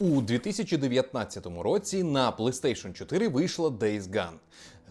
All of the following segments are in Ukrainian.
У 2019 році на PlayStation 4 вийшла Days Gone.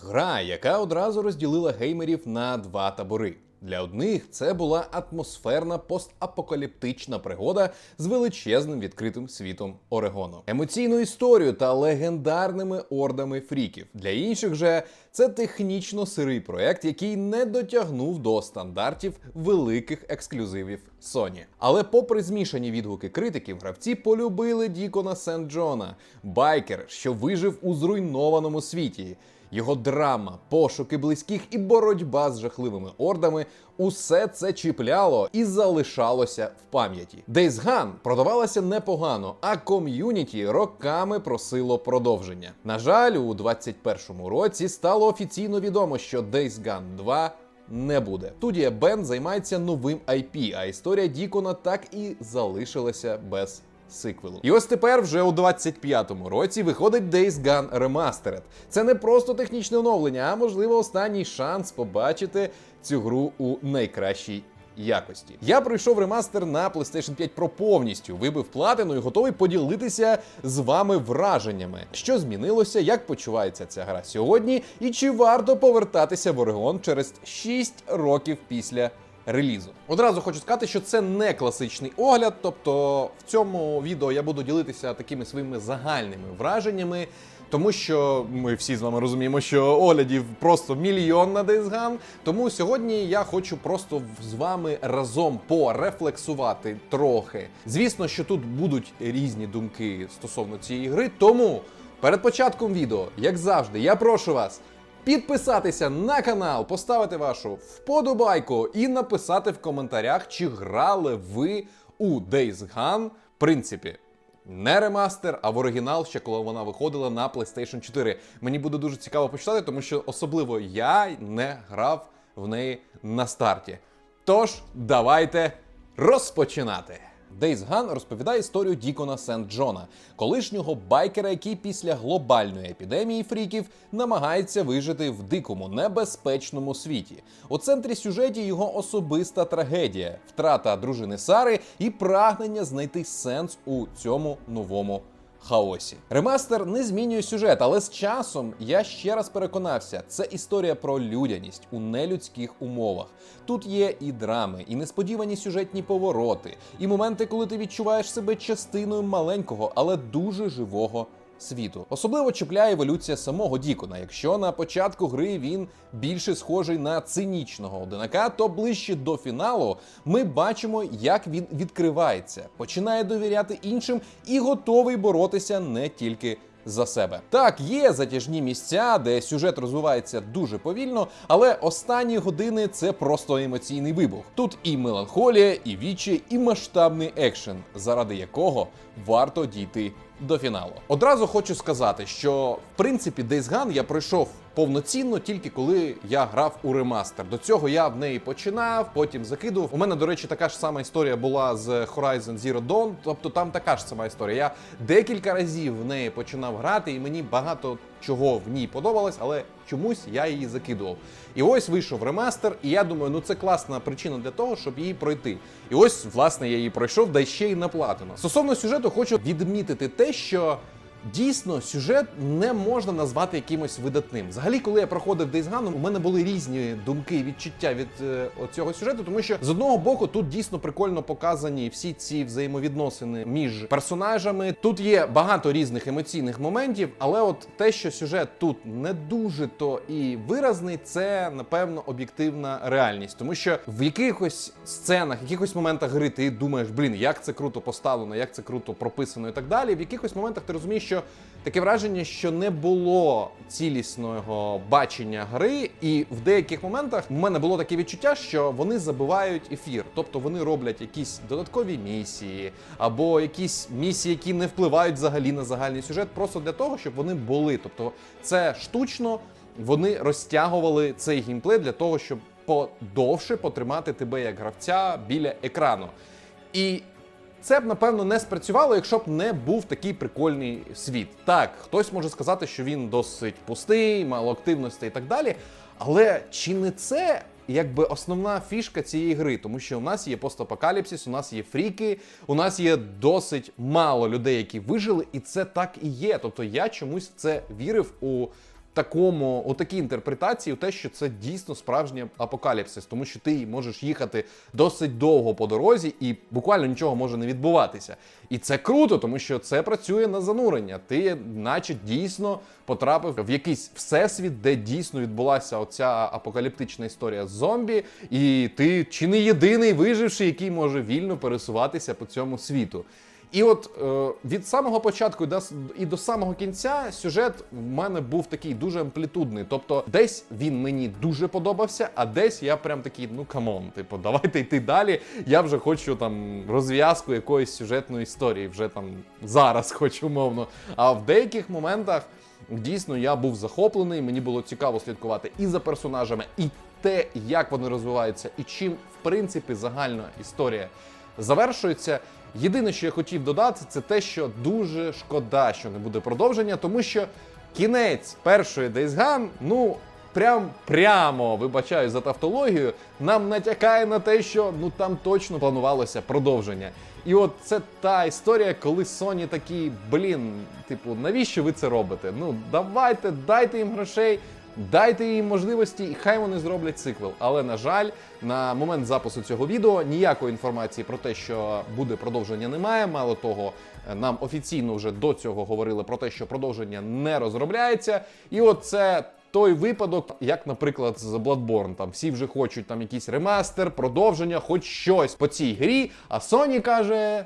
Гра, яка одразу розділила геймерів на два табори. Для одних це була атмосферна постапокаліптична пригода з величезним відкритим світом Орегону, емоційну історію та легендарними ордами фріків. Для інших же це технічно сирий проект, який не дотягнув до стандартів великих ексклюзивів Sony. Але, попри змішані відгуки критиків, гравці полюбили Дікона Сент Джона, байкер, що вижив у зруйнованому світі. Його драма, пошуки близьких і боротьба з жахливими ордами усе це чіпляло і залишалося в пам'яті. Days Gone продавалася непогано, а ком'юніті роками просило продовження. На жаль, у 21-му році стало офіційно відомо, що Days Gone 2 не буде. Студія Бен займається новим IP, а історія Дікона так і залишилася без сиквелу. І ось тепер, вже у 25-му році, виходить Days Gone Remastered. Це не просто технічне оновлення, а можливо останній шанс побачити цю гру у найкращій. Якості я пройшов ремастер на PlayStation 5 Pro повністю, вибив платину і готовий поділитися з вами враженнями, що змінилося, як почувається ця гра сьогодні, і чи варто повертатися в Орегон через 6 років після релізу. Одразу хочу сказати, що це не класичний огляд, тобто в цьому відео я буду ділитися такими своїми загальними враженнями. Тому що ми всі з вами розуміємо, що оглядів просто мільйон на Days Gone. Тому сьогодні я хочу просто з вами разом порефлексувати трохи. Звісно, що тут будуть різні думки стосовно цієї гри. Тому перед початком відео, як завжди, я прошу вас підписатися на канал, поставити вашу вподобайку і написати в коментарях, чи грали ви у Days Gone. В принципі, не ремастер, а в оригінал, ще коли вона виходила на PlayStation 4. Мені буде дуже цікаво почитати, тому що особливо я не грав в неї на старті. Тож, давайте розпочинати. Days Gone розповідає історію Дікона Сент Джона, колишнього байкера, який після глобальної епідемії фріків намагається вижити в дикому небезпечному світі. У центрі сюжеті його особиста трагедія, втрата дружини Сари і прагнення знайти сенс у цьому новому хаосі. Ремастер не змінює сюжет, але з часом я ще раз переконався, це історія про людяність у нелюдських умовах. Тут є і драми, і несподівані сюжетні повороти, і моменти, коли ти відчуваєш себе частиною маленького, але дуже живого. Світу особливо чіпляє еволюція самого Дікона. Якщо на початку гри він більше схожий на цинічного одинака, то ближче до фіналу ми бачимо, як він відкривається, починає довіряти іншим і готовий боротися не тільки за себе. Так, є затяжні місця, де сюжет розвивається дуже повільно, але останні години це просто емоційний вибух. Тут і меланхолія, і вічі, і масштабний екшен, заради якого варто дійти до фіналу. Одразу хочу сказати, що в принципі Days Gone я пройшов повноцінно тільки коли я грав у ремастер. До цього я в неї починав, потім закидував. У мене, до речі, така ж сама історія була з Horizon Zero Dawn, тобто там така ж сама історія. Я декілька разів в неї починав грати, і мені багато чого в ній подобалось, але чомусь я її закидував. І ось вийшов ремастер, і я думаю, ну це класна причина для того, щоб її пройти. І ось, власне, я її пройшов, да ще й на платину. Стосовно сюжету, хочу відмітити те, що. Дійсно, сюжет не можна назвати якимось видатним. Взагалі, коли я проходив Days Gone, у мене були різні думки і відчуття від е, цього сюжету, тому що з одного боку тут дійсно прикольно показані всі ці взаємовідносини між персонажами. Тут є багато різних емоційних моментів, але от те, що сюжет тут не дуже то і виразний, це напевно об'єктивна реальність, тому що в якихось сценах, в якихось моментах гри ти думаєш, блін, як це круто поставлено, як це круто прописано і так далі. В якихось моментах ти розумієш, що таке враження, що не було цілісного бачення гри, і в деяких моментах в мене було таке відчуття, що вони забивають ефір, тобто вони роблять якісь додаткові місії або якісь місії, які не впливають взагалі на загальний сюжет, просто для того, щоб вони були. Тобто, це штучно вони розтягували цей геймплей для того, щоб подовше потримати тебе як гравця біля екрану. І це б напевно не спрацювало, якщо б не був такий прикольний світ. Так, хтось може сказати, що він досить пустий, мало активності і так далі. Але чи не це якби основна фішка цієї гри, тому що у нас є постапокаліпсис, у нас є фріки, у нас є досить мало людей, які вижили, і це так і є. Тобто я чомусь це вірив у такому, у такій інтерпретації, те, що це дійсно справжній апокаліпсис, тому що ти можеш їхати досить довго по дорозі, і буквально нічого може не відбуватися. І це круто, тому що це працює на занурення. Ти, наче, дійсно потрапив в якийсь всесвіт, де дійсно відбулася оця апокаліптична історія з зомбі, і ти чи не єдиний виживший, який може вільно пересуватися по цьому світу. І от е, від самого початку і до, самого кінця сюжет в мене був такий дуже амплітудний. Тобто, десь він мені дуже подобався, а десь я прям такий, ну камон, типу, давайте йти далі. Я вже хочу там розв'язку якоїсь сюжетної історії, вже там зараз хочу умовно. А в деяких моментах дійсно я був захоплений, мені було цікаво слідкувати і за персонажами, і те, як вони розвиваються, і чим в принципі загальна історія завершується. Єдине, що я хотів додати, це те, що дуже шкода, що не буде продовження, тому що кінець першої Days Gone, ну. Прям прямо вибачаю за тавтологію, нам натякає на те, що ну там точно планувалося продовження. І от це та історія, коли Sony такі, блін, типу, навіщо ви це робите? Ну давайте, дайте їм грошей, Дайте їм можливості, і хай вони зроблять циквел. Але на жаль, на момент запису цього відео ніякої інформації про те, що буде продовження, немає. Мало того, нам офіційно вже до цього говорили про те, що продовження не розробляється. І от це. Той випадок, як, наприклад, з Bloodborne, там всі вже хочуть там якийсь ремастер, продовження, хоч щось по цій грі. А Sony каже: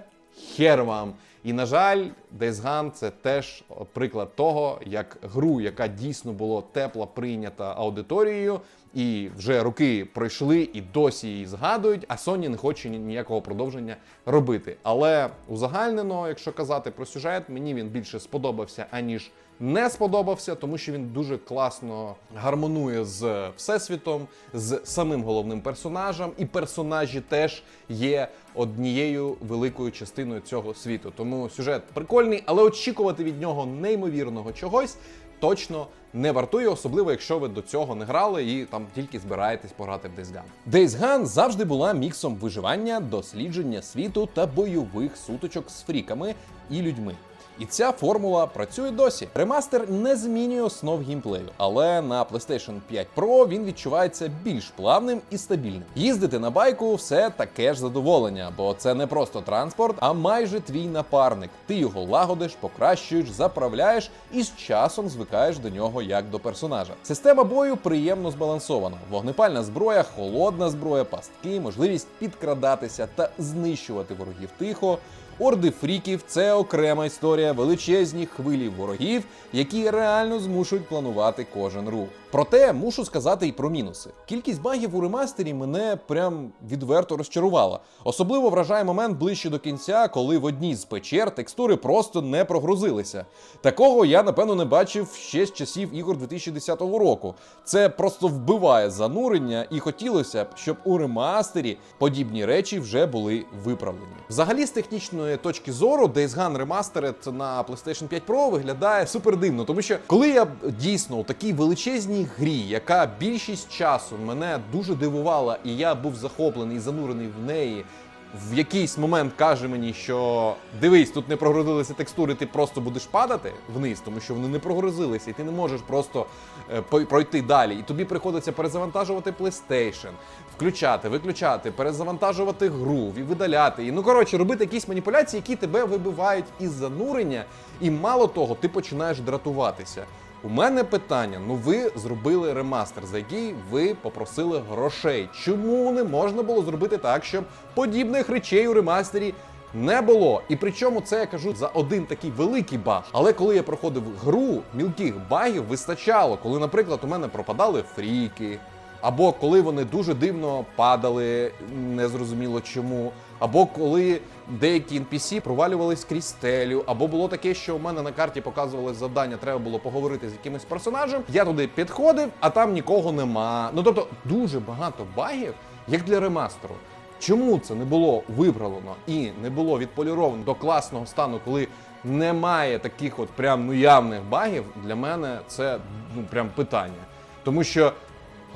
хер вам. І на жаль, Days Gone — це теж приклад того, як гру, яка дійсно була тепло прийнята аудиторією, і вже роки пройшли і досі її згадують. А Sony не хоче ніякого продовження робити. Але узагальнено, якщо казати про сюжет, мені він більше сподобався аніж не сподобався, тому що він дуже класно гармонує з всесвітом, з самим головним персонажем, і персонажі теж є однією великою частиною цього світу. Тому сюжет прикольний, але очікувати від нього неймовірного чогось точно не вартує, особливо якщо ви до цього не грали і там тільки збираєтесь пограти в Days Gone. Days Gone завжди була міксом виживання, дослідження світу та бойових сутичок з фріками і людьми. І ця формула працює досі. Ремастер не змінює основ геймплею, але на PlayStation 5 Pro він відчувається більш плавним і стабільним. Їздити на байку все таке ж задоволення, бо це не просто транспорт, а майже твій напарник. Ти його лагодиш, покращуєш, заправляєш і з часом звикаєш до нього як до персонажа. Система бою приємно збалансована. Вогнепальна зброя, холодна зброя, пастки, можливість підкрадатися та знищувати ворогів тихо. Орди фріків це окрема історія, величезні хвилі ворогів, які реально змушують планувати кожен рух. Проте мушу сказати і про мінуси. Кількість багів у ремастері мене прям відверто розчарувала. Особливо вражає момент ближче до кінця, коли в одній з печер текстури просто не прогрузилися. Такого я напевно не бачив ще з часів ігор 2010 року. Це просто вбиває занурення, і хотілося б, щоб у ремастері подібні речі вже були виправлені. Взагалі, з технічної точки зору, Days Gone Remastered на PlayStation 5 Pro виглядає супер дивно, тому що коли я дійсно у такій величезній грі, яка більшість часу мене дуже дивувала, і я був захоплений і занурений в неї. В якийсь момент каже мені, що дивись, тут не прогрузилися текстури, ти просто будеш падати вниз, тому що вони не прогрузилися, і ти не можеш просто е, пройти далі. І тобі приходиться перезавантажувати PlayStation, включати, виключати, перезавантажувати гру, і видаляти. І ну коротше, робити якісь маніпуляції, які тебе вибивають із занурення, і мало того, ти починаєш дратуватися. У мене питання: ну ви зробили ремастер, за який ви попросили грошей. Чому не можна було зробити так, щоб подібних речей у ремастері не було? І причому це я кажу за один такий великий баг. Але коли я проходив гру, мілких багів вистачало, коли, наприклад, у мене пропадали фріки. Або коли вони дуже дивно падали, незрозуміло чому. Або коли деякі NPC провалювались крізь стелю, або було таке, що у мене на карті показувалось завдання, треба було поговорити з якимось персонажем. Я туди підходив, а там нікого нема. Ну тобто дуже багато багів, як для ремастеру. Чому це не було виправлено і не було відполіровано до класного стану, коли немає таких от прям ну явних багів, для мене це ну прям питання. Тому що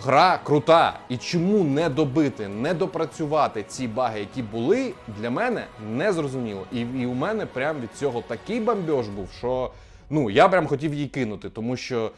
Гра крута. І чому не добити, не допрацювати ці баги, які були, для мене не зрозуміло. І, і у мене прям від цього такий бамбьож був, що ну я прям хотів її кинути, тому що.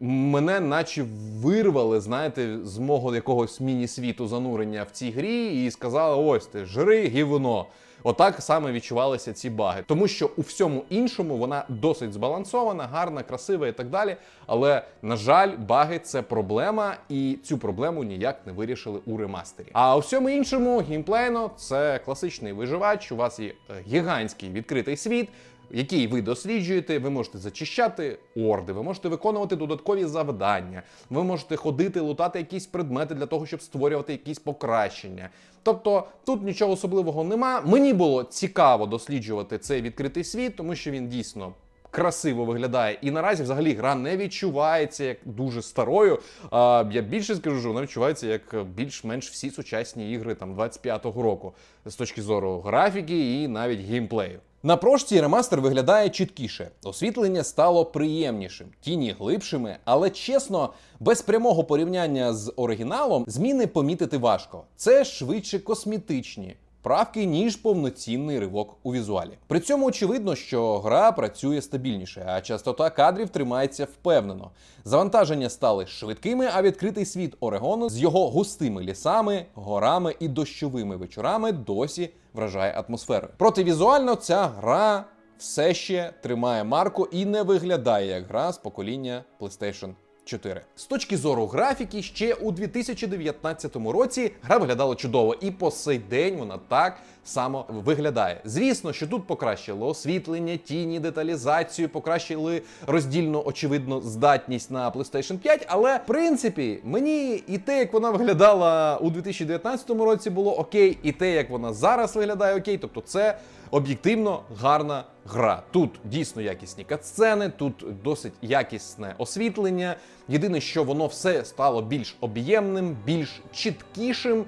Мене наче вирвали, знаєте, з мого якогось міні-світу занурення в цій грі і сказали: ось ти жри гівно. Отак саме відчувалися ці баги, тому що у всьому іншому вона досить збалансована, гарна, красива і так далі. Але на жаль, баги це проблема, і цю проблему ніяк не вирішили у ремастері. А у всьому іншому геймплейно це класичний виживач. У вас є е, гігантський відкритий світ який ви досліджуєте, ви можете зачищати орди, ви можете виконувати додаткові завдання, ви можете ходити, лутати якісь предмети для того, щоб створювати якісь покращення. Тобто тут нічого особливого нема. Мені було цікаво досліджувати цей відкритий світ, тому що він дійсно. Красиво виглядає, і наразі взагалі гра не відчувається як дуже старою. А я більше скажу, що вона відчувається як більш-менш всі сучасні ігри там 25-го року з точки зору графіки і навіть геймплею. На прошці ремастер виглядає чіткіше, освітлення стало приємнішим, тіні глибшими, але чесно, без прямого порівняння з оригіналом зміни помітити важко. Це швидше косметичні. Правки, ніж повноцінний ривок у візуалі. При цьому очевидно, що гра працює стабільніше, а частота кадрів тримається впевнено. Завантаження стали швидкими, а відкритий світ Орегону з його густими лісами, горами і дощовими вечорами досі вражає атмосферою. Проте візуально ця гра все ще тримає марку і не виглядає як гра з покоління PlayStation 4. З точки зору графіки, ще у 2019 році гра виглядала чудово, і по сей день вона так само виглядає. Звісно, що тут покращили освітлення, тіні, деталізацію, покращили роздільну, очевидно, здатність на PlayStation 5. Але в принципі, мені і те, як вона виглядала у 2019 році, було окей, і те, як вона зараз виглядає окей. Тобто, це об'єктивно гарна гра. Тут дійсно якісні катсцени, тут досить якісне освітлення. Єдине, що воно все стало більш об'ємним, більш чіткішим.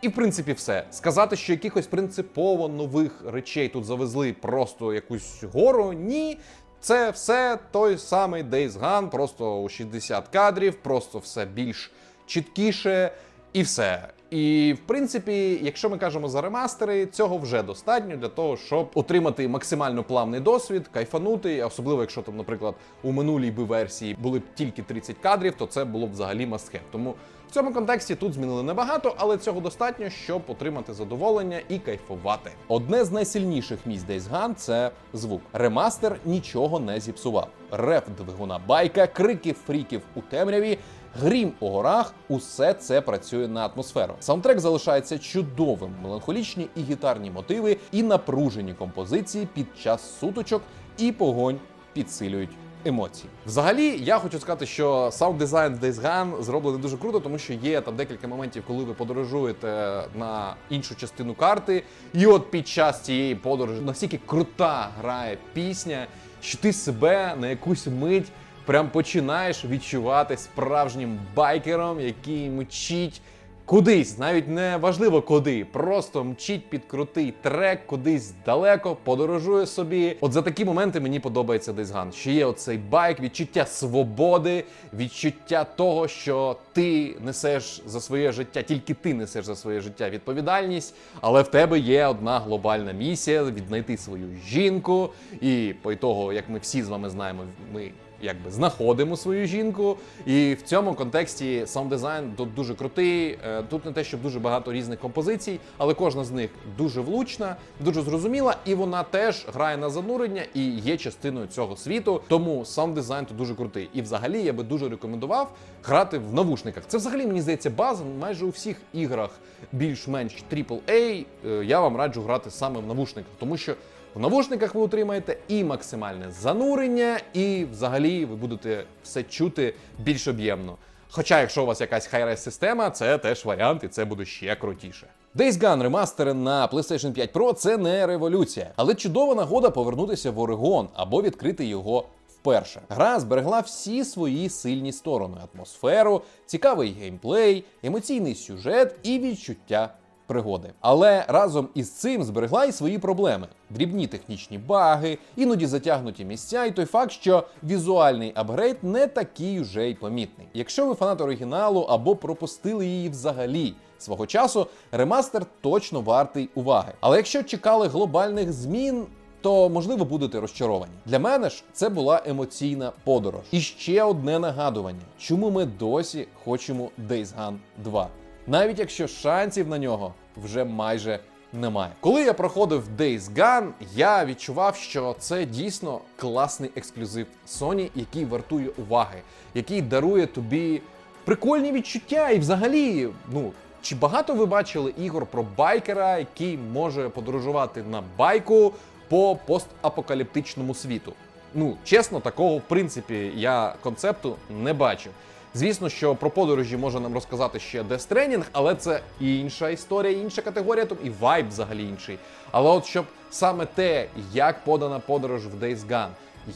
І в принципі все. Сказати, що якихось принципово нових речей тут завезли просто якусь гору, ні. Це все той самий Days Gone, просто у 60 кадрів, просто все більш чіткіше і все. І в принципі, якщо ми кажемо за ремастери, цього вже достатньо для того, щоб отримати максимально плавний досвід, кайфанути, особливо якщо там, наприклад, у минулій би версії були б тільки 30 кадрів, то це було б взагалі мастхев. Тому в цьому контексті тут змінили небагато, але цього достатньо, щоб отримати задоволення і кайфувати. Одне з найсильніших місць Days Gone – це звук. Ремастер нічого не зіпсував. Рев двигуна байка, крики фріків у темряві. Грім у горах, усе це працює на атмосферу. Саундтрек залишається чудовим, меланхолічні і гітарні мотиви, і напружені композиції під час суточок і погонь підсилюють. Емоції. Взагалі, я хочу сказати, що саунд дизайн в Days Gone зроблений дуже круто, тому що є там декілька моментів, коли ви подорожуєте на іншу частину карти, і от під час цієї подорожі настільки крута грає пісня, що ти себе на якусь мить прям починаєш відчувати справжнім байкером, який мчить кудись, навіть не важливо куди, просто мчить під крутий трек, кудись далеко, подорожує собі. От за такі моменти мені подобається Gone, що є оцей байк, відчуття свободи, відчуття того, що ти несеш за своє життя, тільки ти несеш за своє життя відповідальність, але в тебе є одна глобальна місія віднайти свою жінку. І по того, як ми всі з вами знаємо, ми якби знаходимо свою жінку. І в цьому контексті саунд дизайн тут дуже крутий. Е, Тут не те, щоб дуже багато різних композицій, але кожна з них дуже влучна, дуже зрозуміла, і вона теж грає на занурення і є частиною цього світу. Тому саунд дизайн тут дуже крутий. І взагалі я би дуже рекомендував грати в навушниках. Це взагалі мені здається база майже у всіх іграх більш-менш AAA. Е, Я вам раджу грати саме в навушниках, тому що. В навушниках ви отримаєте і максимальне занурення, і взагалі ви будете все чути більш об'ємно. Хоча, якщо у вас якась хай-рес система, це теж варіант, і це буде ще крутіше. Days Gone ремастери на PlayStation 5 Pro це не революція, але чудова нагода повернутися в Орегон або відкрити його вперше. Гра зберегла всі свої сильні сторони: атмосферу, цікавий геймплей, емоційний сюжет і відчуття пригоди. Але разом із цим зберегла й свої проблеми: дрібні технічні баги, іноді затягнуті місця, і той факт, що візуальний апгрейд не такий уже й помітний. Якщо ви фанат оригіналу або пропустили її взагалі свого часу, ремастер точно вартий уваги. Але якщо чекали глобальних змін. То можливо будете розчаровані. Для мене ж це була емоційна подорож. І ще одне нагадування, чому ми досі хочемо Days Gone 2 навіть якщо шансів на нього вже майже немає. Коли я проходив Days Gone, я відчував, що це дійсно класний ексклюзив Sony, який вартує уваги, який дарує тобі прикольні відчуття. І взагалі, ну. Чи багато ви бачили ігор про байкера, який може подорожувати на байку по постапокаліптичному світу? Ну, чесно, такого в принципі я концепту не бачив. Звісно, що про подорожі може нам розказати ще Death Stranding, але це інша історія, інша категорія, тобто і вайб взагалі інший. Але от щоб саме те, як подана подорож в Days Gone,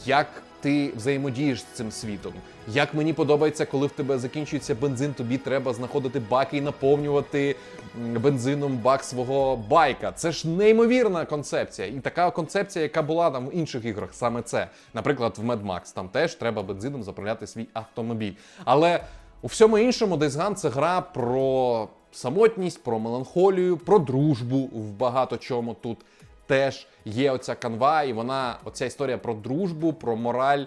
як ти взаємодієш з цим світом, як мені подобається, коли в тебе закінчується бензин, тобі треба знаходити баки і наповнювати бензином бак свого байка. Це ж неймовірна концепція. І така концепція, яка була там в інших іграх, саме це. Наприклад, в Mad Max, там теж треба бензином заправляти свій автомобіль. Але у всьому іншому Days Gone — це гра про самотність, про меланхолію, про дружбу в багато чому тут теж є оця канва, і вона, оця історія про дружбу, про мораль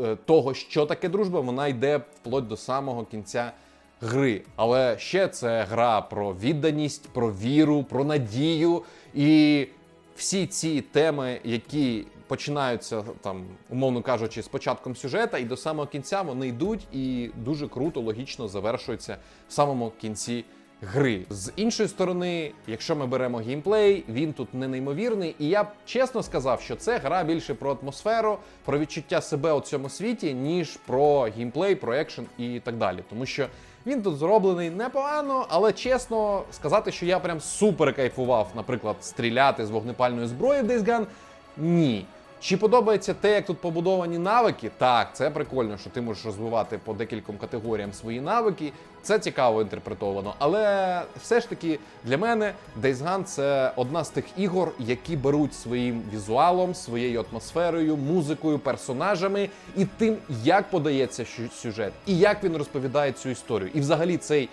е, того, що таке дружба, вона йде вплоть до самого кінця гри. Але ще це гра про відданість, про віру, про надію. І всі ці теми, які починаються там, умовно кажучи, з початком сюжета, і до самого кінця вони йдуть і дуже круто, логічно завершуються в самому кінці гри. З іншої сторони, якщо ми беремо геймплей, він тут не неймовірний. І я б чесно сказав, що це гра більше про атмосферу, про відчуття себе у цьому світі, ніж про геймплей, про екшен і так далі. Тому що він тут зроблений непогано, але чесно сказати, що я прям супер кайфував, наприклад, стріляти з вогнепальної зброї в Days Gone, ні. Чи подобається те, як тут побудовані навики? Так, це прикольно, що ти можеш розвивати по декільком категоріям свої навики. Це цікаво інтерпретовано. Але все ж таки для мене Days Gone — це одна з тих ігор, які беруть своїм візуалом, своєю атмосферою, музикою, персонажами і тим, як подається сюжет, і як він розповідає цю історію. І взагалі цей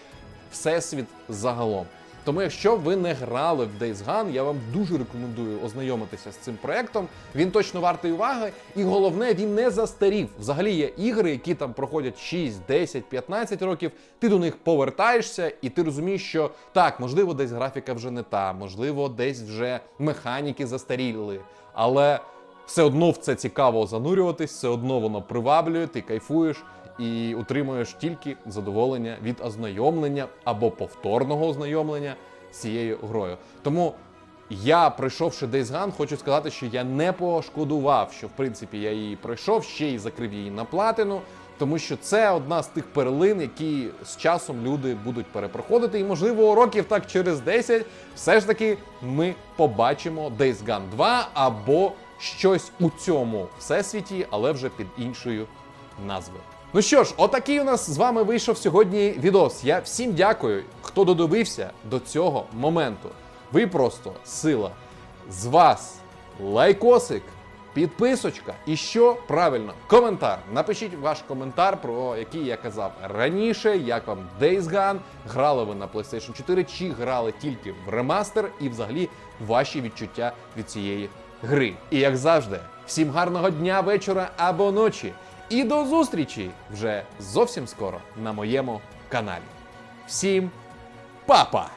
всесвіт загалом. Тому, якщо ви не грали в Days Gone, я вам дуже рекомендую ознайомитися з цим проектом. Він точно вартий уваги, і головне, він не застарів. Взагалі є ігри, які там проходять 6, 10, 15 років. Ти до них повертаєшся, і ти розумієш, що так, можливо, десь графіка вже не та, можливо, десь вже механіки застаріли, але все одно в це цікаво занурюватись, все одно воно приваблює, ти кайфуєш і отримуєш тільки задоволення від ознайомлення або повторного ознайомлення з цією грою. Тому я, пройшовши Days Gone, хочу сказати, що я не пошкодував, що в принципі я її пройшов, ще й закрив її на платину. Тому що це одна з тих перлин, які з часом люди будуть перепроходити, і можливо, років так через 10 все ж таки ми побачимо Days Gone 2 або щось у цьому всесвіті, але вже під іншою назвою. Ну що ж, отакий у нас з вами вийшов сьогодні відос. Я всім дякую, хто додивився до цього моменту. Ви просто сила. З вас лайкосик, підписочка і що правильно, коментар. Напишіть ваш коментар, про який я казав раніше, як вам Days Gone, грали ви на PlayStation 4, чи грали тільки в ремастер, і взагалі ваші відчуття від цієї гри. І як завжди, всім гарного дня, вечора або ночі. І до зустрічі вже зовсім скоро на моєму каналі. Всім па-па!